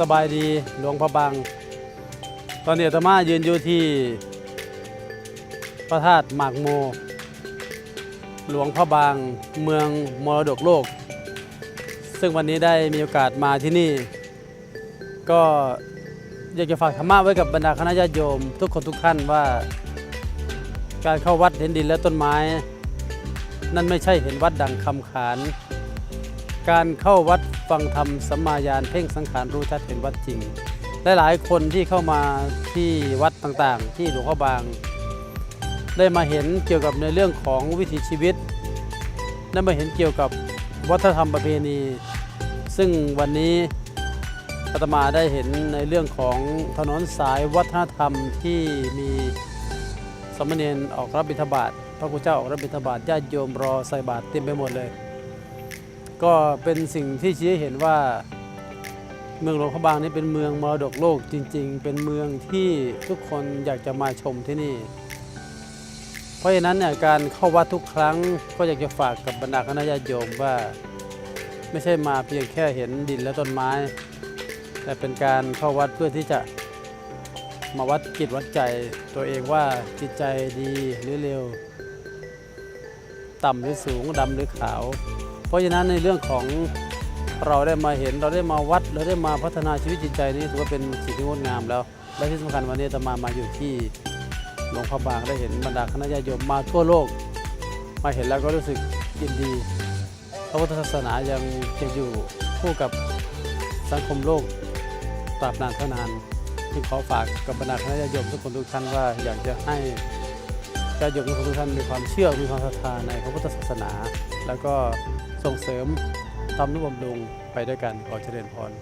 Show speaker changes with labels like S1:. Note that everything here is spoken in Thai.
S1: สบายดีหลวงพระบาง ตอนนี้อาตมายืนอยู่ที่ พระธาตุหมากโม หลวงพระบางเมืองมรดกโลก ซึ่งวันนี้ได้มีโอกาสมาที่นี่ ก็อยากจะฝากธรรมะไว้กับบรรดาคณะญาติโยม ทุกคนทุกท่านว่า การเข้าวัดเห็นดินและต้นไม้ นั่นไม่ใช่เห็นวัดดังคำขาน การเข้าวัดฟังธรรมสัมมาญาณเพ่งสังขารรู้ชัดเห็นวัดจริงหลายๆคนที่เข้ามาที่วัดต่างๆ ที่หลวงพ่อบาง ได้มาเห็นเกี่ยวกับในเรื่องของวิถีชีวิต ได้มาเห็นเกี่ยวกับวัฒนธรรมประเพณี ซึ่งวันนี้อาตมาได้เห็นในเรื่องของถนนสายวัฒนธรรมที่มีสมเณรออกรับบิณฑบาตพระคุณเจ้าออกรับบิณฑบาตญาติโยมรอใส่บาตรเต็มไปหมดเลย ก็เป็นสิ่งที่ชี้ให้เห็นว่าเมืองหลวงพระบางนี้เป็นเมืองมรดกโลกจริง ๆ เป็นเมืองที่ทุกคนอยากจะมาชมที่นี่ เพราะฉะนั้นเนี่ยการเข้าวัดทุกครั้งก็อยากจะฝากกับบรรดาคณะญาติโยมว่า ไม่ใช่มาเพียงแค่เห็นดินและต้นไม้ แต่เป็นการเข้าวัดเพื่อที่จะมาวัดจิตวัดใจตัวเองว่าจิตใจดีหรือเร็ว ต่ำหรือสูงดำหรือขาว เพราะฉะนั้นในเรื่องของเราได้มาเห็นเราได้มาวัดเราได้มาพัฒนาชีวิตจิตใจนี่ถือว่าเป็นสิ่งที่งดงามแล้ว และที่สำคัญวันนี้อาตมามาอยู่ที่หลวงพระบางได้เห็นบรรดาคณะญาติโยมมาทั่วโลก มาเห็นแล้วก็รู้สึกยินดี พระพุทธศาสนายังยังอยู่คู่กับสังคมโลกตราบนานเท่านานที่ขอฝากกับบรรดาคณะญาติโยมทุกคนทุกท่านว่าอยากจะให้ญาติโยมทุกคนทุกท่านมีความเชื่อมีความศรัทธาในพระพุทธศาสนา แล้วก็ ส่งเสริมทำนุบำรุงไปด้วยกันขอเจริญพร